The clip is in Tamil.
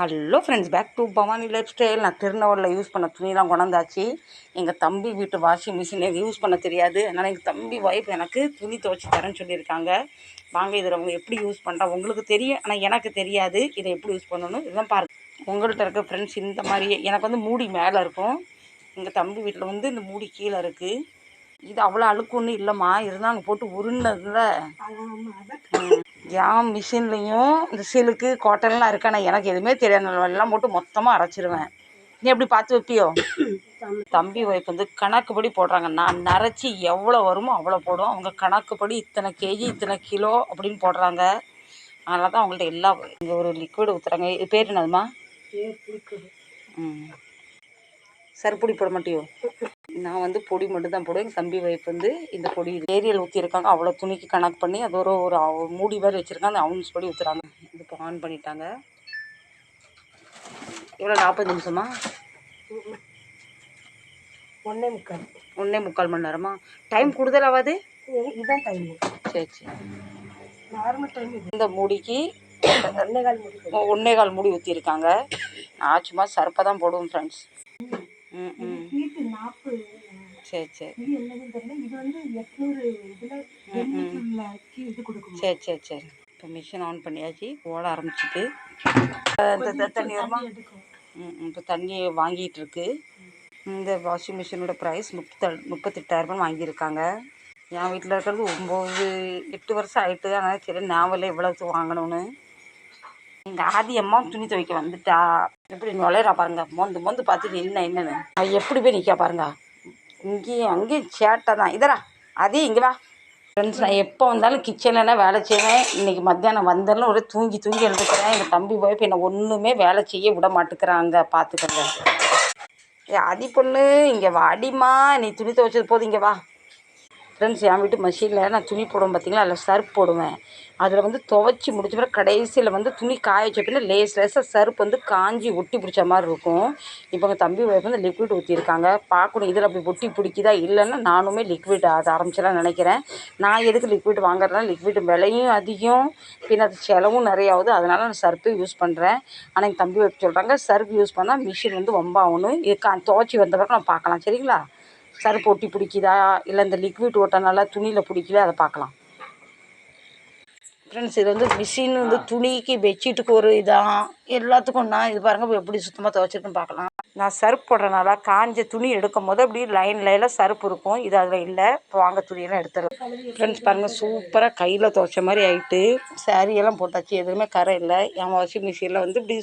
Hello friends back to Bhavani life style நான் திருநெல்வேலியில் யூஸ் பண்ண துணிலாம் கொண்டாந்தாச்சு. எங்கள் தம்பி வீட்டு வாஷிங் மிஷின் எனக்கு யூஸ் பண்ண தெரியாது. அதனால் எங்கள் தம்பி ஒய்ஃப் எனக்கு துணி துவைச்சி தரேன்னு சொல்லியிருக்காங்க. வாங்க இதில் அவங்க எப்படி யூஸ் பண்ணுறா உங்களுக்கு தெரியும். ஆனால் எனக்கு தெரியாது. இதை எப்படி யூஸ் பண்ணணும்? இதுதான் பாருங்க. உங்கள்கிட்ட இருக்க ஃப்ரெண்ட்ஸ் இந்த மாதிரி எனக்கு வந்து மூடி மேலே இருக்கும். எங்கள் தம்பி வீட்டில் வந்து இந்த மூடி கீழே இருக்குது இது அவ்வளோ அழுக்கு ஒன்றும் இல்லைம்மா இருந்தாங்க போட்டு உருண்டதில் என் மிஷின்லேயும் இந்த சிலுக்கு காட்டன்லாம் இருக்கு? ஆனால் எனக்கு எதுவுமே தெரியாது. எல்லாம் போட்டு மொத்தமாக அரைச்சிருவேன். நீ எப்படி பார்த்து வைப்பியோ? தம்பி ஒய்ஃப் வந்து கணக்குப்படி போடுறாங்க. நான் நரைச்சி எவ்வளோ வருமோ அவ்வளோ போடும் அவங்க கணக்குப்படி இத்தனை கேஜி இத்தனை கிலோ அப்படின்னு போடுறாங்க. அதனால தான் அவங்கள்ட்ட எல்லா இங்கே ஒரு லிக்விட் ஊற்றுறாங்க இது பேர் என்னதுமா ம். சர்பொடி போட மாட்டியோ? நான் வந்து பொடி மட்டும் தான் போடுவேன். எங்கள் தம்பி ஒய்ஃப் வந்து இந்த பொடி ஏரியல் ஊற்றிருக்காங்க அவ்வளோ துணிக்கு கணக்கு பண்ணி அது ஒரு ஒரு மூடி மாதிரி வச்சுருக்காங்க. அந்த அவுன்ஸ் பொடி ஊற்றுறாங்க இது இப்போ ஆன் பண்ணிட்டாங்க. எவ்வளோ நாற்பது நிமிஷமா? ஒன்னே முக்கால். ஒன்றே முக்கால் மணி நேரமா? டைம் கூடுதல் ஆகாது இது- இதுதான் டைம் சரி சரி. நார்மல் டைம் இந்த மூடிக்கு ஒன்னே கால் முடிக்கும் ஒன்றே கால் மூடி ஊற்றிருக்காங்க நான் சும்மா சர்ப்பை தான் போடுவேன் ஃப்ரெண்ட்ஸ் ஹீட்டு நாற்பது சரி சரி. இது என்னதுன்னு தெரியல. இது வந்து எட்நூறு இதில் எண்ணிக்கையுள்ள கீ இது கொடுக்கும்? சரி சரி சரி. இப்போ மிஷின் ஆன் பண்ணியாச்சு. ஓட ஆரம்பிச்சிட்டு. இந்த தண்ணி வருமா? இப்போ தண்ணி வாங்கிட்டு இருக்கு. இந்த வாஷிங் மிஷினோட ப்ரைஸ் முப்பத்த முப்பத்தெட்டாயிரரூபா வாங்கியிருக்காங்க. என் வீட்டில் இருக்கிறது ஒம்பது எட்டு வருஷம் ஆயிட்டு. அதனால் சரி நாவலே இவ்வளோத்து வாங்கணும்னு. எங்கள் ஆதி அம்மா துணி துவைக்க வந்துட்டா. எப்படி நுழையிறா பாருங்க. மொந்து மொந்து பார்த்துட்டு என்ன என்னன்னு. எப்படி போய் நிற்கா பாருங்க. இங்கேயும் அங்கேயும் சேட்டை தான். இதரா அதே இங்கே வா. ஃப்ரெண்ட்ஸ் நான் எப்போ வந்தாலும் கிச்சனில் வேலை செய்வேன்? இன்றைக்கி மத்தியானம் வந்தாலும் ஒரே தூங்கி தூங்கி எழுதுக்கிறேன் எங்கள் தம்பி போய் இப்போ என்னை ஒன்றுமே வேலை செய்ய விட மாட்டேங்கிறாங்க. பார்த்துக்கங்க. ஏ பொண்ணு இங்கே வா நீ துணி துவைச்சது போதும் இங்கே வா. ஃப்ரெண்ட்ஸ் என் வீட்டு மிஷினில் நான் துணி போடுவேன் பார்த்தீங்களா அதில் சர்ப் போடுவேன். அதில் வந்து துவைச்சி முடிச்ச பிறகு கடைசியில் வந்து துணி காய வச்ச பின்னா லேஸ் லேஸாக சர்ப் வந்து காஞ்சி ஒட்டி பிடிச்ச மாதிரி இருக்கும். இப்போ எங்கள் தம்பி ஒய்ஃப் வந்து லிக்விட் ஊற்றிருக்காங்க பார்க்கணும் இதில் அப்படி ஒட்டி பிடிக்குதா இல்லைன்னா நானுமே லிக்விட் அதை ஆரம்பிச்சலாம் நினைக்கிறேன். நான் எதுக்கு லிக்விட் வாங்குறதுனா லிக்விட் விலையும் அதிகம் பின்ன அது செலவும் நிறைய ஆகுது அதனால் நான் சர்ப்பே யூஸ் பண்ணுறேன் ஆனால் எங்கள் தம்பி ஒய்ஃப் சொல்கிறாங்க சர்ப் யூஸ் பண்ணால் மிஷின் வந்து ஒம்பாகணும் இது கா துவைச்சி வந்த பிறகு நான் பார்க்கலாம். சரிங்களா? சர்ப் ஒட்டி பிடிக்குதா? இல்லை இந்த லிக்விட் ஓட்டனால துணியில் பிடிக்கல அதை பார்க்கலாம். ஃப்ரெண்ட்ஸ் இது வந்து மிஷின் வந்து துணிக்கு பெட்ஷீட்டுக்கு ஒரு இதான் எல்லாத்துக்கும் நான் இது பாருங்கள் எப்படி சுத்தமாக துவைச்சிருக்குன்னு பார்க்கலாம். நான் சர்ப் போடுறனால காஞ்ச துணி எடுக்கும் போது அப்படி லைன் லைனில் சர்ப் இருக்கும். இது அதில் இல்லை. இப்போ வாங்க துணியெல்லாம் எடுத்துடலாம். ஃப்ரெண்ட்ஸ் பாருங்கள் சூப்பராக கையில் துவைச்ச மாதிரி ஆகிட்டு சாரியெல்லாம் எல்லாம் போட்டாச்சு. எதுவுமே கரை இல்லை. என் வாஷிங் மிஷினில் வந்து இப்படி